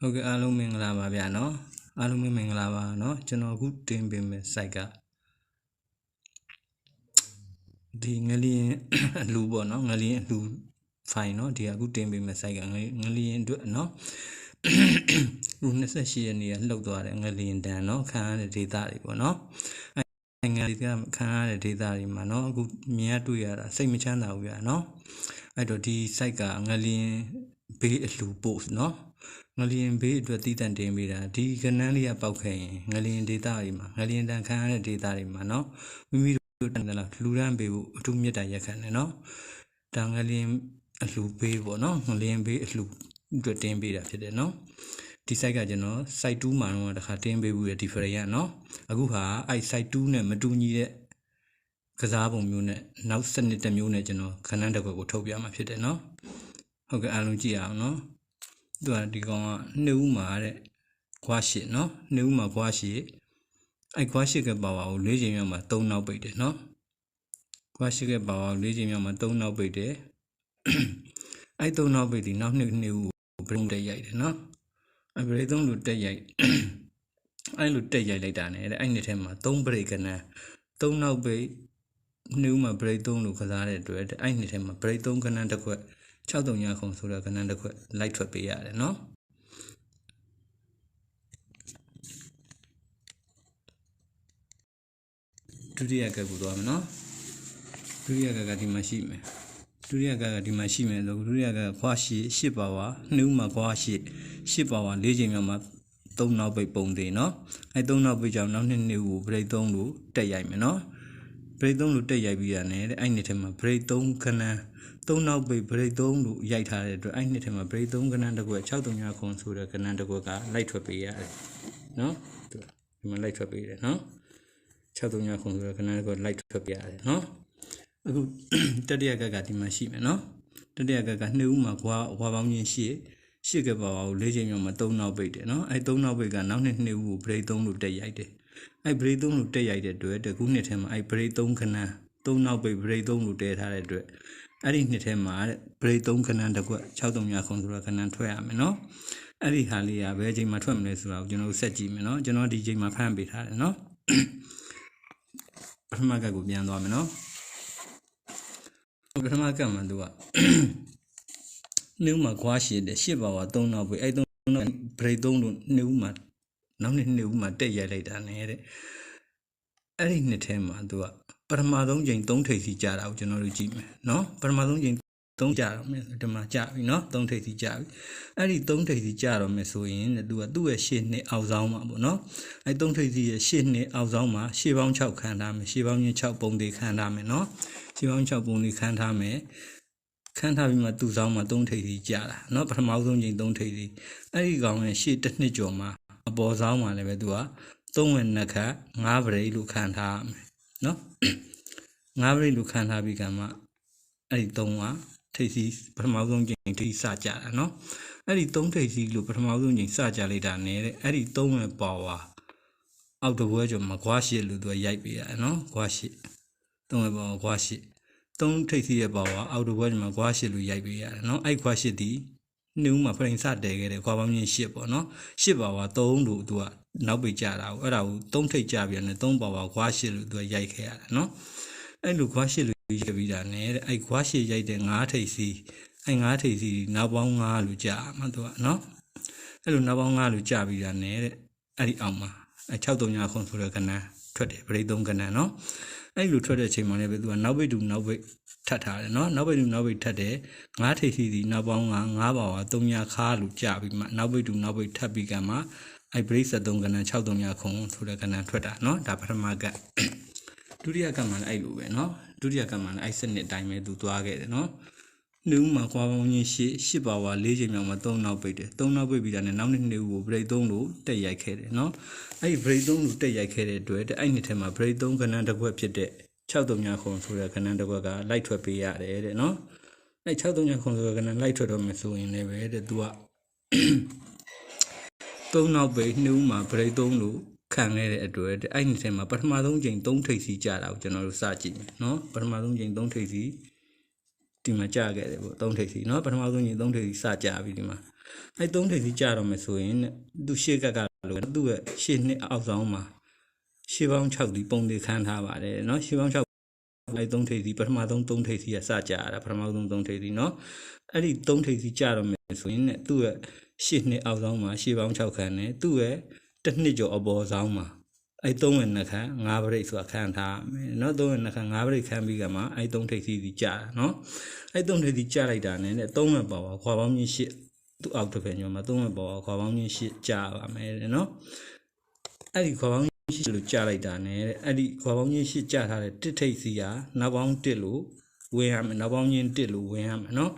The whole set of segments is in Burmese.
ဟုတ်ကဲ့အားလုံးမင်္ဂလာပါဗျာနော်အားလုံးပဲမင်္ဂလာပါနော်ကျွန်တော်အခုတင်ပေးမယ့် site ကဒီငလျင်အလှပေါ့နော်ငလျင်အလှ file နော်ဒီကအခုတင်ပေးမယ့် site ကငလျင်ငလျင်အတွက်နော်အခု28ရက်နေ့ကလှုပ်သွားတယ်ငလျင်တန်နော်ခံရတဲ့ data တွေပေါ့နော်အဲငလျင်ကခံရတဲ့ data တွေမှာနော်အခုမြင်ရတွေ့ရတာစိတ်မချမ်းသာဘူးဗျာနော်အဲ့တော့ဒီ site ကငလျင်ဘေးအလှ post နော် ငလျင်ဘေးအတွက်တည်တံ့တင်ပေးတာဒီကနန်းလေးကပောက်ခဲ့ရင်ငလျင် data တွေမှာငလျင်တန်ခံရတဲ့ data တွေမှာနော်မိမိတို့တန်တယ်လားလူရန်ပေးဖို့အထူးမြတ်တာရက်ခံတယ်နော်ဒါငလျင်အလှပေးပေါ့နော်ငလျင်ဘေးအလှအတွက်တင်ပေးတာဖြစ်တယ်နော်ဒီ site ကကျွန်တော် site 2မှာတော့တခါတင်ပေးဘူးရ different ရနော်အခုဟာအဲ့ site 2နဲ့မတူညီတဲ့ကစားပုံမျိုးနဲ့နောက်စနစ်တစ်မျိုးနဲ့ကျွန်တော်ခဏတစ်ခွက်ကိုထုတ်ပြမှာဖြစ်တယ်နော်ဟုတ်ကဲ့အားလုံးကြည့်အောင်နော် သူကဒီကောင်ကနှစ်ဦးမှာတဲ့ခွားရှစ်နော်နှစ်ဦးမှာခွားရှစ်အဲ့ခွားရှစ်ကပါဝါကို၄ချိန်မြောက်မှာ၃နောက်ပိတ်တယ်နော်ခွားရှစ်ကပါဝါကို၄ချိန်မြောက်မှာ၃နောက်ပိတ်တယ်အဲ့၃နောက်ပိတ်ဒီနောက်နှစ်နှစ်ဦးကိုဘရုံတက်ရိုက်တယ်နော်အဲ့ဘရိတ်သုံးလူတက်ရိုက်အဲ့လိုတက်ရိုက်လိုက်တာ ਨੇ တဲ့အဲ့နှစ်ထဲမှာ၃ဘရိတ်ကနန်း၃နောက်ပိတ်နှစ်ဦးမှာဘရိတ်၃လူကစားတဲ့အတွက်အဲ့နှစ်ထဲမှာဘရိတ်၃ကနန်းတစ်ခွက် 6တုံညခုံဆိုတဲ့ကဏ္ဍတစ်ခွက်လိုက်ထွက်ပေးရတယ်နော်ဒုတိယကကူသွားမယ်နော်ဒုတိယကကဒီမှာရှိမယ်ဒုတိယကကဒီမှာရှိမယ်ဆိုဒုတိယကခွားရှိရှစ်ပါဝါနှုတ်မှာခွားရှိရှစ်ပါဝါ၄ချိန်မြောက်မှာသုံးနောက်ပိတ်ပုံသေးနော်အဲသုံးနောက်ပိတ်ကြောင့်နောက်နှစ်နှစ်ကိုဘရိတ်သုံးလို့တက်ရိုက်မယ်နော် ဘရိတ်သုံးလို့တက်ရိုက်ပြီးရတယ်တဲ့အဲ့နှစ်ထဲမှာဘရိတ်သုံးခဏန်းသုံးနောက်ပိတ်ဘရိတ်သုံးလို့ရိုက်ထားတဲ့အတွက်အဲ့နှစ်ထဲမှာဘရိတ်သုံးခဏန်းတစ်ခွက်639ခုဆိုတဲ့ခဏန်းတစ်ခွက်ကလိုက်ထွက်ပေးရတယ်နော်ဒီမှာလိုက်ထွက်ပေးတယ်နော်639ခုဆိုတဲ့ခဏန်းတစ်ခွက်လိုက်ထွက်ပေးရတယ်နော်အခုတတိယကကဒီမှာရှိမယ်နော်တတိယကကနှစ်ဦးမှာကွာဝါပေါင်းချင်းရှိရှစ်ကပါဝါကို၄ချိန်မြောက်မှာ၃နောက်ပိတ်တယ်နော်အဲ၃နောက်ပိတ်ကနောက်နှစ်နှစ်ဦးကိုဘရိတ်သုံးလို့တက်ရိုက်တယ် အဲဘရိတ်သုံးလို့တက်ရိုက်တဲ့အတွက်တကူနှစ်ထဲမှာအဲဘရိတ်သုံးခဏန်း၃နောက်ပိတ်ဘရိတ်သုံးလို့တဲထားတဲ့အတွက်အဲ့ဒီနှစ်ထဲမှာတဲ့ဘရိတ်3ခဏန်းတစ်ခွက်6300ခုဆိုတော့ခဏန်းထွက်ရမယ်နော်အဲ့ဒီဟာလေးကဘယ်အချိန်မှာထွက်မလဲဆိုတာကိုကျွန်တော်တို့ဆက်ကြည့်မယ်နော်ကျွန်တော်ဒီချိန်မှာဖမ်းပေးထားတယ်နော်ပထမကတ်ကိုပြန်သွားမယ်နော်ပထမကတ်မှာသူကနှုတ်မှာခွားရှိတယ်ရှစ်ပါဝါ3နောက်ပဲအဲ့3နောက်ဘရိတ်3လို့နှုတ်မှာ နောက်နှစ်နှုတ်မှာတက်ရိုက်လိုက်တာနဲ့တဲ့အဲ့ဒီနှစ်ထဲမှာသူကပထမဆုံးချိန်3ထိပ်စီကြာတာကိုကျွန်တော်တို့ကြည့်မယ်เนาะပထမဆုံးချိန်3ကြာတော့မယ်ဒီမှာကြာပြီเนาะ3ထိပ်စီကြာပြီအဲ့ဒီ3ထိပ်စီကြာတော့မယ်ဆိုရင်သူကသူ့ရဲ့ရှေ့နှစ်အောက်ဆောင်မှာပေါ့เนาะအဲ့3ထိပ်စီရဲ့ရှေ့နှစ်အောက်ဆောင်မှာရှေ့ပေါင်း6ခန်းထားမယ်ရှေ့ပေါင်းချင်း6ပုံသေးခန်းထားမယ်เนาะရှေ့ပေါင်း6ပုံသေးခန်းထားမယ်ခန်းထားပြီးမှသူ့ဆောင်မှာ3ထိပ်စီကြာတာเนาะပထမဆုံးချိန်3ထိပ်စီအဲ့ဒီကောင်ရဲ့ရှေ့တစ်နှစ်ကျော်မှာ အပေါ်ဆောင်မှာလည်းပဲသူက3ဝင်နှစ်ခါ5ဗရိတ်လို့ခံထားရမယ်နော်ငါးပရိတ်လူခံထားပြီးကမှအဲ့ဒီသုံးကထိပ်စီပထမဆုံးချိန်ထိစကြတာနော်အဲ့ဒီသုံးထိပ်စီလို့ပထမဆုံးချိန်စကြလိုက်တာနဲ့တဲ့အဲ့ဒီသုံးရဲ့ပါဝါအောက်တပွဲကျော်မှာခွားရှိလို့သူရိုက်ပေးရတယ်နော်ခွားရှိသုံးရဲ့ပါဝါခွားရှိသုံးထိပ်စီရဲ့ပါဝါအောက်တပွဲကျော်မှာခွားရှိလို့ရိုက်ပေးရတယ်နော်အဲ့ခွားရှိဒီ နှုံးမှာဖရင်စတဲခဲ့တဲ့ခွာပေါင်းချင်းရှစ်ပေါ့နော်ရှစ်ပါဝါ3လို့သူကနောက်ပိတ်ကြတာကိုအဲ့ဒါကို3ထိတ်ကြပြန်တယ်3ပါဝါခွားရှစ်လို့သူကရိုက်ခဲ့ရတယ်နော်အဲ့လိုခွားရှစ်လို့ရိုက်ပြီးတာနဲ့တဲ့အဲ့ခွားရှစ်ရိုက်တဲ့9ထိတ်စီအဲ့9ထိတ်စီနောက်ပေါင်း9လို့ကြာမှာသူကနော်အဲ့လိုနောက်ပေါင်း9လို့ကြာပြီးတာနဲ့တဲ့အဲ့ဒီအောင်မှာအဲ့639ခုဆိုတဲ့ကဏ္ဍထွက်တယ်ပရိသုံးကဏ္ဍနော်အဲ့လိုထွက်တဲ့အချိန်မှာလည်းပဲသူကနောက်ပိတ်တူနောက်ပိတ် ထပ်ထားတယ်เนาะနောက်ပိတ်တူနောက်ပိတ်ထပ်တယ်ငါးထိပ်စီစီနောက်ပေါင်းကငါးပါဝါ3ညခါလို့ကြာပြီးမှနောက်ပိတ်တူနောက်ပိတ်ထပ်ပြီးကမှအဲ့ break 73ကဏ္ဍ6 3ညခုံဆိုတဲ့ကဏ္ဍထွက်တာเนาะဒါပထမကဒုတိယကမှလည်းအဲ့လိုပဲเนาะဒုတိယကမှလည်းအဲ့စနစ်အတိုင်းပဲသူသွားခဲ့တယ်เนาะနှုတ်မှာကွာပေါင်းချင်းရှစ်ရှစ်ပါဝါ၄ချိန်မြောက်မှာ3နောက်ပိတ်တယ်3နောက်ပိတ်ပြီးတာနဲ့နောက်နှစ်နှစ်ကို break 3လို့တက်ရိုက်ခဲ့တယ်เนาะအဲ့ break 3လို့တက်ရိုက်ခဲ့တဲ့အတွက်အဲ့နှစ်ထဲမှာ break 3ကဏ္ဍတစ်ခွက်ဖြစ်တဲ့ 639ခုဆိုတဲ့ကဏ္ဍတစ်ခွက်ကလိုက်ထွက်ပေးရတယ်တဲ့နော်အဲ639ခုဆိုတဲ့ကဏ္ဍလိုက်ထွက်တော့မယ်ဆိုရင်လည်းပဲတဲ့သူကသုံးနောက်ပဲနှူးမှာ break သုံးလို့ခံခဲ့တဲ့အတွက်အဲ့ဒီထဲမှာပထမဆုံးချိန်3ထိပ်စီကြာတာကိုကျွန်တော်တို့စကြည့်မယ်နော်ပထမဆုံးချိန်3ထိပ်စီဒီမှာကြာခဲ့တယ်ပေါ့3ထိပ်စီနော်ပထမဆုံးချိန်3ထိပ်စီစကြာပြီဒီမှာအဲ့3ထိပ်စီကြာတော့မယ်ဆိုရင်သူ့ရှေ့ကကလို့သူ့ရဲ့ရှေ့နှစ်အောက်ဆောင်မှာ ရှေ့ပေါင်း6ဒီပုံတွေခန်းထားပါတယ်เนาะရှေ့ပေါင်း6အဲသုံးထိပ်စီပထမဆုံးသုံးထိပ်စီကစကြာတာပထမဆုံးသုံးထိပ်စီเนาะအဲ့ဒီသုံးထိပ်စီကြာတော့မယ်ဆိုရင်တဲ့သူ့ရဲ့ရှေ့နှစ်အောက်ဆောင်မှာရှေ့ပေါင်း6ခန်းနဲ့သူ့ရဲ့တစ်နှစ်ကျော်အပေါ်ဆောင်မှာအဲသုံးဝင်နှစ်ခန်း၅ပရိတ်ဆိုတာခန်းထားမယ်เนาะသုံးဝင်နှစ်ခန်း၅ပရိတ်ခန်းပြီးကမှအဲသုံးထိပ်စီစီကြာတာเนาะအဲသုံးထိပ်စီကြာလိုက်တာနဲ့တဲ့သုံးဝင်ပါပါခွာပေါင်းကြီးရှစ်သူ့အောက်တစ်ဖက်ညောမှာသုံးဝင်ပါပါခွာပေါင်းကြီးရှစ်ကြာပါမယ်တဲ့เนาะအဲ့ဒီခွာပေါင်းကြီး ရှိလို့ကြလိုက်တာ ਨੇ တဲ့အဲ့ဒီခွာပေါင်းချင်းရှိကြထားတဲ့တစ်ထိပ်စီကနောက်ပေါင်းတစ်လို့ဝင်ရမယ်နောက်ပေါင်းချင်းတစ်လို့ဝင်ရမယ်နော်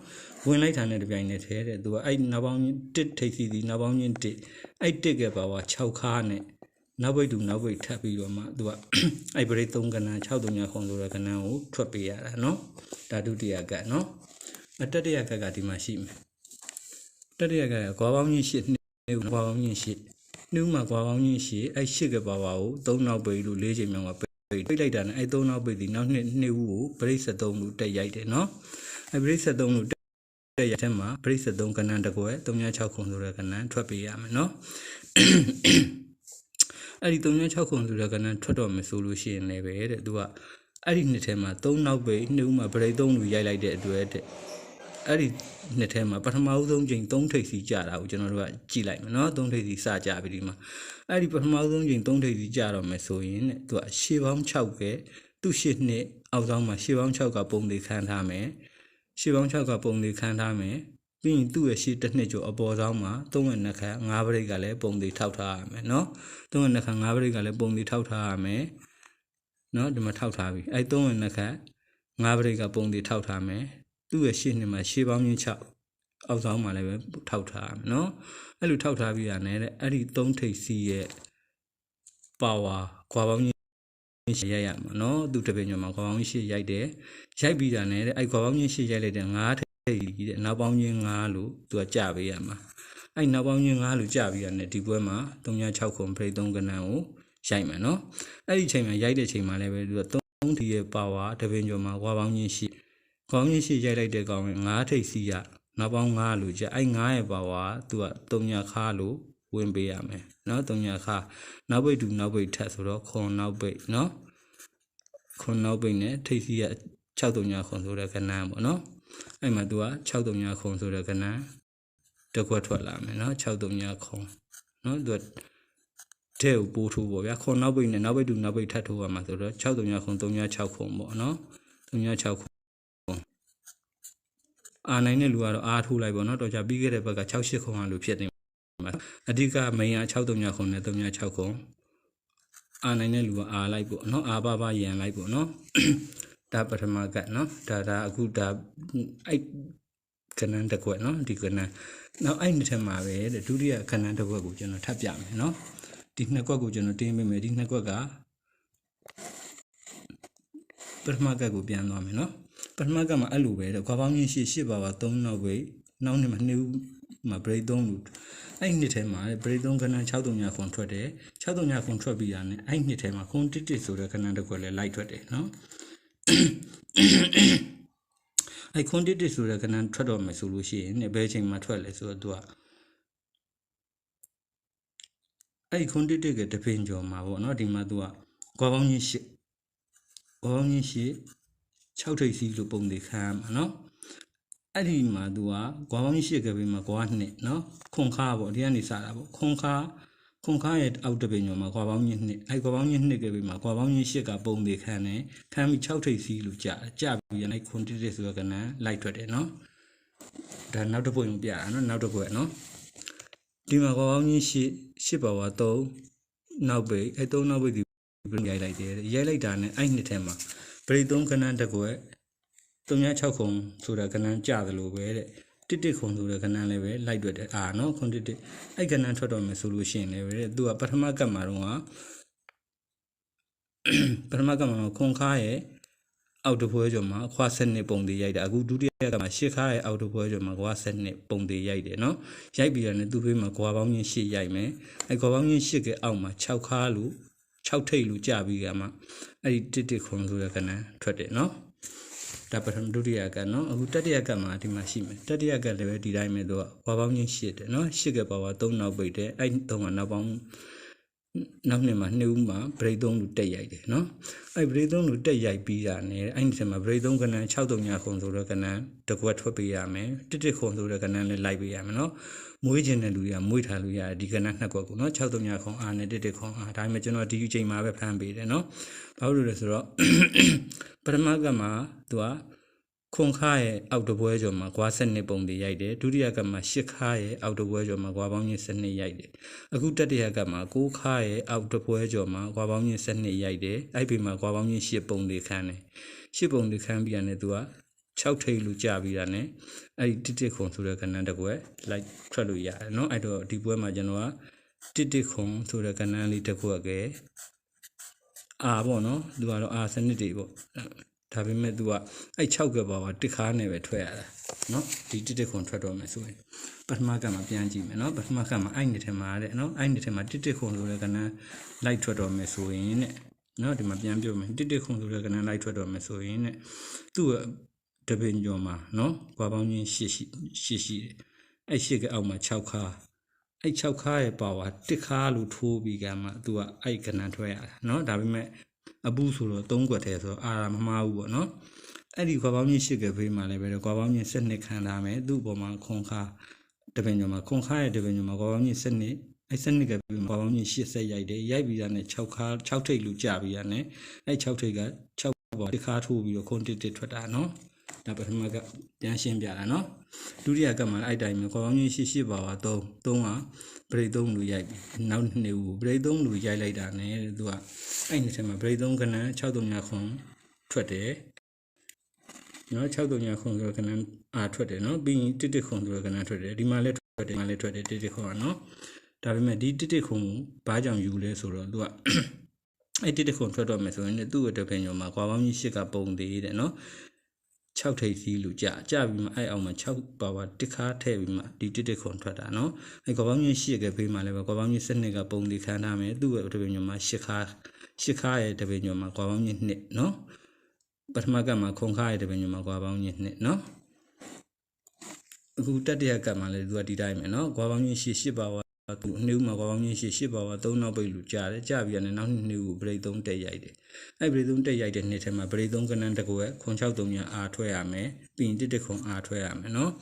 ဝင်လိုက်တာ ਨੇ တပြိုင်တည်းထဲတဲ့သူကအဲ့နောက်ပေါင်းချင်းတစ်ထိပ်စီဒီနောက်ပေါင်းချင်းတစ်အဲ့တစ်ကပါပါ6ခါ ਨੇ နောက်ဘိတ်တူနောက်ဘိတ်ထပ်ပြီးတော့မှသူကအဲ့ပရိတ်3ကဏ္ဍ6တုံညာခုံဆိုတဲ့ကဏ္ဍကိုထွက်ပေးရတာနော်ဒါဒုတိယကနော်အတတိယကကဒီမှာရှိမယ်တတိယကကခွာပေါင်းချင်းရှိနှစ်ခွာပေါင်းချင်းရှိ နှူးမှာကွာပေါင်းချင်းရှိအဲ့ရှစ်ကပါပါကို၃နောက်ပိတ်လို့၄ချိန်မြောက်ကပိတ်ပိတ်လိုက်တာနဲ့အဲ့၃နောက်ပိတ်ဒီနောက်နှစ်နှစ်ဦးကိုဗရိတ်73လို့တက်ရိုက်တယ်နော်အဲ့ဗရိတ်73လို့တက်ရိုက်တဲ့မှာဗရိတ်73ကဏ္ဍတစ်ခွဲ36ခုဆိုတဲ့ကဏ္ဍထွက်ပေးရမယ်နော်အဲ့ဒီ36ခုဆိုတဲ့ကဏ္ဍထွက်တော့မယ်ဆိုလို့ရှိရင်လည်းပဲတဲ့သူကအဲ့ဒီနှစ်ထဲမှာ၃နောက်ပိတ်နှူးမှာဗရိတ်3လို့ရိုက်လိုက်တဲ့အတွက်တဲ့ အဲ့ဒီနှစ်ထဲမှာပထမဦးဆုံးချိန်၃ထိပ်စီကြတာကိုကျွန်တော်တို့ကကြည့်လိုက်မယ်နော်၃ထိပ်စီစကြပြီဒီမှာအဲ့ဒီပထမဦးဆုံးချိန်၃ထိပ်စီကြတော့မယ်ဆိုရင်တဲ့သူကရှေးပေါင်း6ပဲသူ့ရှစ်နှစ်အောက်ဆောင်မှာရှေးပေါင်း6ကပုံသေးခန်းထားမယ်ရှေးပေါင်း6ကပုံသေးခန်းထားမယ်ပြီးရင်သူ့ရဲ့ရှေ့တစ်နှစ်ကျော်အပေါ်ဆောင်မှာသုံးဝက်နှစ်ခါငါးဘရိတ်ကလည်းပုံသေးထောက်ထားရမယ်နော်သုံးဝက်နှစ်ခါငါးဘရိတ်ကလည်းပုံသေးထောက်ထားရမယ်နော်ဒီမှာထောက်ထားပြီအဲသုံးဝက်နှစ်ခါငါးဘရိတ်ကပုံသေးထောက်ထားမယ် သူ့ရဲ့ရှေ့နှစ်မှာရှေ့ပေါင်းချင်းချအောက်ဆောင်မှာလည်းပဲထောက်ထားရမယ်နော်အဲ့လိုထောက်ထားပြီးရတယ်တဲ့အဲ့ဒီသုံးထိပ်စီရဲ့ power ခွာပေါင်းချင်းရှေ့ရိုက်ရမှာနော်သူတပည့်ညမှာခွာပေါင်းချင်းရှေ့ရိုက်တယ်ရိုက်ပြီးတာနဲ့တဲ့အဲ့ခွာပေါင်းချင်းရှေ့ရိုက်လိုက်တဲ့ငါးထိပ်ကြီးတဲ့နောက်ပေါင်းချင်းငါးလို့သူကကြပေးရမှာအဲ့နောက်ပေါင်းချင်းငါးလို့ကြပြီးရတယ်ဒီပွဲမှာ36ခုဖိတ်3ကဏ္ဍကိုရိုက်မှာနော်အဲ့ဒီအချိန်မှာရိုက်တဲ့အချိန်မှာလည်းပဲသူက3ဒီရဲ့ power တပည့်ညမှာခွာပေါင်းချင်းရှေ့ ကောင်းရင်ရှေ့ရိုက်လိုက်တဲ့ကောင်ကငါးထိပ်စီရနောက်ပေါင်းငါးလို့ကြအဲ့ငါးရဲ့ပါဝါကသူကတုံညာခါလို့ဝင်ပေးရမယ်နော်တုံညာခါနောက်ပိတ်တူနောက်ပိတ်ထက်ဆိုတော့ခွန်နောက်ပိတ်နော်ခွန်နောက်ပိတ်နဲ့ထိပ်စီရ6တုံညာခွန်ဆိုတဲ့ကဏ္ဍပေါ့နော်အဲ့မှာသူက6တုံညာခွန်ဆိုတဲ့ကဏ္ဍတစ်ခွက်ထွက်လာမယ်နော်6တုံညာခွန်နော်သူကတဲ့ကိုပို့ထိုးပေါ့ဗျာခွန်နောက်ပိတ်နဲ့နောက်ပိတ်တူနောက်ပိတ်ထက်ထိုးရမှာဆိုတော့6တုံညာခွန်3ညာ6ခွန်ပေါ့နော်3ညာ6ခွန် အာနိုင်တဲ့လူကတော့အားထိုးလိုက်ပေါ့နော်တော်ကြပြီးခဲ့တဲ့ဘက်က68ခုံလို့ဖြစ်နေမှာအဓိက main က639ခုနဲ့396ခုံအာနိုင်တဲ့လူကအာလိုက်ပေါ့နော်အာပါပါရန်လိုက်ပေါ့နော်ဒါပထမကတ်နော်ဒါဒါအခုဒါအဲ့ကဏ္ဍတစ်ခွက်နော်ဒီကဏ္ဍနောက်အဲ့နှစ်ထပ်မှာပဲတဲ့ဒုတိယကဏ္ဍတစ်ခွက်ကိုကျွန်တော်ထပ်ပြမယ်နော်ဒီနှစ်ခွက်ကိုကျွန်တော်တင်းပေးမယ်ဒီနှစ်ခွက်ကပထမကတ်ကိုပြန်သွားမယ်နော် ပထမကမှာအဲ့လိုပဲတဲ့ခွာပေါင်းချင်းရှစ်ရှစ်ပါပါ3နောက်ပဲနောက်နှစ်မှာနှစ်ဦးမှာ break 3လို့အဲ့နှစ်ထဲမှာ break 3ခဏ6 3ခွန်ထွက်တယ်6 3ခွန်ထွက်ပြီးတာနဲ့အဲ့နှစ်ထဲမှာခွန်တစ်တစ်ဆိုတဲ့ခဏတစ်ခွက်လဲလိုက်ထွက်တယ်နော်အဲ့ခွန်တစ်တစ်ဆိုတဲ့ခဏထွက်တော့မယ်ဆိုလို့ရှိရင်လည်းဘယ်ချိန်မှာထွက်လဲဆိုတော့သူကအဲ့ခွန်တစ်တစ်ကတပင်ကျော်မှာပေါ့နော်ဒီမှာသူကခွာပေါင်းချင်းရှစ်ခွာပေါင်းချင်းရှစ် 6ထိပ်စီးလို့ပုံသေးခံရမှာနော်အဲ့ဒီမှာသူကကွာပေါင်းကြီးရှစ်ကပြီးမှာကွာနှစ်နော်ခွန်ခါပေါ့ဒီကနေစတာပေါ့ခွန်ခါခွန်ခါရဲ့အောက်တပင်ညောမှာကွာပေါင်းကြီးနှစ်အဲ့ကွာပေါင်းကြီးနှစ်ကပြီးမှာကွာပေါင်းကြီးရှစ်ကပုံသေးခံတယ်ခံပြီး6ထိပ်စီးလို့ကြာကြာပြီးရင်အဲ့ခွန်တစ်တစ်ဆိုတော့ကနန်းလိုက်ထွက်တယ်နော်ဒါနောက်တစ်ပုတ်ရင်ပြတာနော်နောက်တစ်ပုတ်နော်ဒီမှာကွာပေါင်းကြီးရှစ်ရှစ်ပါဝါ3နောက်ပိတ်အဲ့3နောက်ပိတ်ဒီရိုက်လိုက်တယ်ရိုက်လိုက်တာနဲ့အဲ့နှစ်ထဲမှာ ပရိသုံးကနန်းတစ်ကွက်306ခုဆိုတာကနန်းကြတယ်လို့ပဲတဲ့တစ်တစ်ခုဆိုတဲ့ကဏ္ဍလည်းပဲလိုက်တွေ့တယ်အာနော်ခွန်တစ်တစ်အဲ့ကဏ္ဍထွက်တော့မယ်ဆိုလို့ရှိရင်လည်းပဲသူကပထမကတ်မှာတော့ပထမကတ်မှာခွန်ခါရဲ့အောက်တပွဲကျော်မှာခွာဆက်နှစ်ပုံသေးရိုက်တာအခုဒုတိယကမှာရှစ်ခါရဲ့အောက်တပွဲကျော်မှာခွာဆက်နှစ်ပုံသေးရိုက်တယ်နော်ရိုက်ပြီးတော့လည်းသူ့ဖေးမှာခွာပေါင်းချင်းရှစ်ရိုက်မယ်အဲ့ခွာပေါင်းချင်းရှစ်ကအောက်မှာ6ခါလို့ 6ထိတ်လို့ကြာပြီးကမှအဲ့ဒီတစ်တစ်ခွန်ဆိုတဲ့ကဏ္ဍထွက်တယ်နော်ဒါပထမဒုတိယကနော်အခုတတိယကမှာဒီမှာရှိမယ်တတိယကလည်းပဲဒီတိုင်းပဲသူကဝါပေါင်းချင်းရှစ်တယ်နော်ရှစ်ကပါဝါ၃နောက်ပိတ်တယ်အဲ့၃ကနောက်ပေါင်းနောက်နှစ်မှာနှစ်ဦးမှာ break 3လူတက်ရိုက်တယ်နော်အဲ့ break 3လူတက်ရိုက်ပြီးတာ ਨੇ အဲ့ဒီထဲမှာ break 3ကနန်း6 3ညခုံဆိုတော့ကနန်းတစ်ခွက်ထွက်ပေးရမယ်တစ်တစ်ခုံဆိုတော့ကနန်းလည်းလိုက်ပေးရမယ်နော် မွေးခြင်းတဲ့လူတွေကမွေးထားလို့ရတယ်ဒီကနန်းနှစ်ခွက်ကိုနော်6 3ညခုံအားနဲ့တစ်တစ်ခုံအားဒါပေမဲ့ကျွန်တော်ဒီအချိန်မှာပဲဖမ်းပေးတယ်နော်ဘာလို့လဲဆိုတော့ပထမကမှာသူကခွန်ခါရဲ့အောက်တပွဲကျော်မှာကွာစနစ်ပုံတွေရိုက်တယ်ဒုတိယကမှာရှစ်ခါရဲ့အောက်တပွဲကျော်မှာကွာပေါင်းချင်းစနစ်ရိုက်တယ်အခုတတိယကမှာကိုးခါရဲ့အောက်တပွဲကျော်မှာကွာပေါင်းချင်းစနစ်ရိုက်တယ်အဲ့ဒီမှာကွာပေါင်းချင်းရှစ်ပုံတွေခန်းတယ်ရှစ်ပုံတွေခန်းပြီးရတယ်သူက 6ထိပ်လူကြပြီးတာ ਨੇ အဲ့ဒီတစ်တစ်ခုံဆိုတဲ့ကဏ္ဍတစ်ကွက်လိုက်ထွက်လို့ရတယ်เนาะအဲ့တော့ဒီပွဲမှာကျွန်တော်ကတစ်တစ်ခုံဆိုတဲ့ကဏ္ဍလေးတစ်ကွက်ကဲ အာပေါ့နော်သူကတော့အာစနစ်တွေပေါ့ဒါပေမဲ့ तू ကအဲ့6ကပါပါတစ်ခါနဲ့ပဲထွက်ရတာเนาะဒီတစ်တစ်ခွန်ထွက်တော့မယ်ဆိုရင်ပထမကမှာပြန်ကြည့်မယ်เนาะပထမကမှာအဲ့နေထဲမှာတဲ့เนาะအဲ့နေထဲမှာတစ်တစ်ခွန်ဆိုတဲ့ကဏ္ဍလိုက်ထွက်တော့မယ်ဆိုရင်တဲ့เนาะဒီမှာပြန်ပြောမယ်တစ်တစ်ခွန်ဆိုတဲ့ကဏ္ဍလိုက်ထွက်တော့မယ်ဆိုရင်တဲ့သူ့ တပင်ကျော်မှာနော်ကွာပေါင်းချင်းရှိရှိရှိရှိတယ်အဲ့ရှိကအောက်မှာ6ခါအဲ့6ခါရဲ့ပါဝါ1ခါလို့ထိုးပြီးကမှသူကအဲ့ကဏ္ဍထွက်ရတာနော်ဒါပေမဲ့အပူဆိုတော့3ကွက်ထဲဆိုတော့အာရမမှားဘူးပေါ့နော်အဲ့ဒီကွာပေါင်းချင်းရှိကဘေးမှာလည်းပဲကွာပေါင်းချင်း7နှစ်ခံထားမယ်သူ့ပေါ်မှာခွန်ခါတပင်ကျော်မှာခွန်ခါရဲ့တပင်ကျော်မှာကွာပေါင်းချင်း7နှစ်အဲ့စနစ်ကပြီးဘာပေါင်းကြီး80ရိုက်တယ်ရိုက်ပြီးတာနဲ့6ခါ6ထိပ်လူကြပြီးတာနဲ့အဲ့6ထိပ်က6ပေါ်တစ်ခါထိုးပြီးတော့ခွန်တစ်တစ်ထွက်တာနော် ဒါပထမကပြန်ရှင်းပြတာနော်ဒုတိယကမှာအဲ့တိုင်းမျိုးခေါင်းကြီးရှိရှိပါပါသုံးသုံးကဘရိတ်သုံးလူရိုက်နောက်နှစ်ဦးဘရိတ်သုံးလူရိုက်လိုက်တာ ਨੇ သူကအဲ့နှစ်ထဲမှာဘရိတ်သုံးခဏ6သုံးညခွန်ထွက်တယ်နော်6သုံးညခွန်ဆိုခဏအာထွက်တယ်နော်ပြီးရင်တစ်တစ်ခွန်ဆိုခဏထွက်တယ်ဒီမှာလည်းထွက်တယ်ဒီမှာလည်းထွက်တယ်တစ်တစ်ခွန်ကနော်ဒါပေမဲ့ဒီတစ်တစ်ခွန်ကိုဘာကြောင့်ယူလဲဆိုတော့သူကအဲ့တစ်တစ်ခွန်ထွက်တော့မယ်ဆိုရင်သူ့အတွက်ပင်ညောမှာကွာပေါင်းကြီးရှစ်ကပုံသေးတယ်နော် 6ထိပ်စီးလူကြကြပြီးမှအဲ့အောင်မှာ6ပါဝါတစ်ခါထည့်ပြီးမှဒီတစ်တစ်ခွန်ထွက်တာနော်အဲ့ကွာပေါင်းကြီး၈ကဖေးမှလည်းပဲကွာပေါင်းကြီး7ကပုံသေးခံထားမယ်သူ့ရဲ့တပင်ညောမှာ8ခါ8ခါရဲ့တပင်ညောမှာကွာပေါင်းကြီး2နော်ပထမကမှာခုံခါရဲ့တပင်ညောမှာကွာပေါင်းကြီး2နော်အခုတတိယကမှာလည်းသူကဒီတိုင်းပဲနော်ကွာပေါင်းကြီး8 8ပါဝါ သူနှိုးမှာကွာပေါင်းကြီး8 8ပါဝါ3နောက်ပိတ်လူကြားတယ်ကြားပြီးရတယ်နောက်နှိုးကိုဘရိတ်3တက်ရိုက်တယ်အဲ့ဘရိတ်3တက်ရိုက်တဲ့နှစ်ထဲမှာဘရိတ်3ကနန်းတကွယ်ခွန်6 3ညာအားထွက်ရမယ်ပြီးရင်တစ်တစ်ခွန်အားထွက်ရမယ်နော်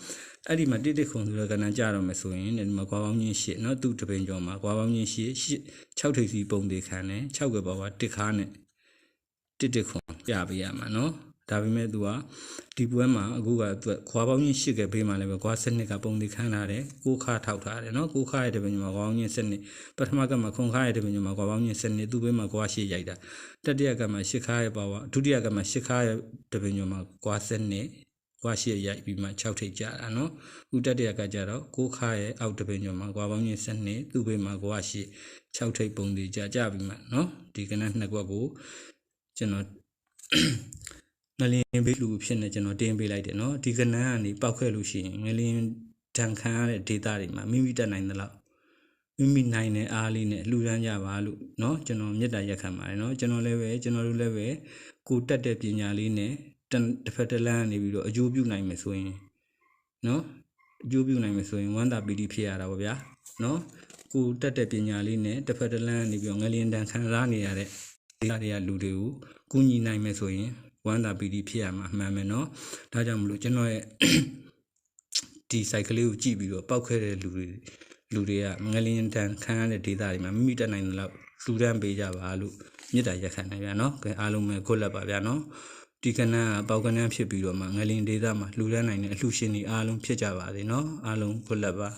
အဲ့ဒီမှာတစ်တစ်ခွန်ဆိုတော့ကနန်းကြတော့မယ်ဆိုရင်ဒီမှာကွာပေါင်းကြီး8နော်သူ့တပင်ကျော်မှာကွာပေါင်းကြီး8 6ထိပ်စီပုံသေးခံတယ်6ကပါဝါတစ်ခါနဲ့တစ်တစ်ခွန်ပြပေးရမှာနော် ဒါပေမဲ့ तू ကဒီပွဲမှာအခုက तू ခွာပေါင်းကြီးရှစ်ကဘေးမှာလည်းပဲခွာစနစ်ကပုံဒီခန်းထားတယ်ကိုခါထောက်ထားတယ်နော်ကိုခါရဲ့တပင်မှာခွာပေါင်းကြီးစနစ်ပထမကမှာခွန်ခါရဲ့တပင်မှာခွာပေါင်းကြီးစနစ်သူ့ဘေးမှာခွာရှစ်ရိုက်တာတတိယကမှာရှစ်ခါရဲ့ပါဝါဒုတိယကမှာရှစ်ခါရဲ့တပင်မှာခွာစနစ်ခွာရှစ်ရိုက်ပြီးမှ6ထိပ်ကြတာနော်ဥတတိယကကြတော့ကိုခါရဲ့အောက်တပင်မှာခွာပေါင်းကြီးစနစ်သူ့ဘေးမှာခွာရှစ်6ထိပ်ပုံဒီကြကြပြီးမှနော်ဒီကနန်းနှစ်ကွက်ကိုကျွန်တော် ငလင်းဘေးလူဖြစ်နေကျွန်တော်တင်းပေးလိုက်တယ်เนาะဒီကနန်းကနေပောက်ခဲ့လို့ရှိရင်ငလင်းတန်ခမ်းရတဲ့ဒေတာတွေမှာမိမိတက်နိုင်သလောက်မိမိနိုင်တဲ့အားလေးနဲ့လှူဒန်းကြပါလို့เนาะကျွန်တော်မေတ္တာရက်ခံပါတယ်เนาะကျွန်တော်လည်းပဲကျွန်တော်တို့လည်းပဲကိုတက်တဲ့ပညာလေးနဲ့တစ်ဖက်တစ်လမ်းနေပြီးတော့အကျိုးပြုနိုင်မယ်ဆိုရင်เนาะအကျိုးပြုနိုင်မယ်ဆိုရင်ဝမ်းသာပီတိဖြစ်ရတာပေါ့ဗျာเนาะကိုတက်တဲ့ပညာလေးနဲ့တစ်ဖက်တစ်လမ်းနေပြီးတော့ငလင်းတန်ခံစားနေရတဲ့ဒေတာတွေကလူတွေကိုကူညီနိုင်မယ်ဆိုရင် ဝမ်းသာပီတိဖြစ်ရမှာအမှန်ပဲเนาะဒါကြောင့်မလို့ကျွန်တော်ရဲ့ဒီ site ကလေးကိုကြည့်ပြီးတော့ပောက်ခဲ့တဲ့လူတွေလူတွေကငလင်းတန်ခံရတဲ့ဒေတာတွေမှာမိမိတက်နိုင်တဲ့လောက်လှူဒန်းပေးကြပါလို့မြစ်တာရက်ခံနိုင်ဗျာเนาะအားလုံးပဲကိုလက်ပါဗျာเนาะဒီကနန်းကပေါကနန်းဖြစ်ပြီးတော့မှငလင်ဒေတာမှာလှူဒန်းနိုင်တဲ့အလှရှင်တွေအားလုံးဖြစ်ကြပါစေเนาะအားလုံးကိုလက်ပါ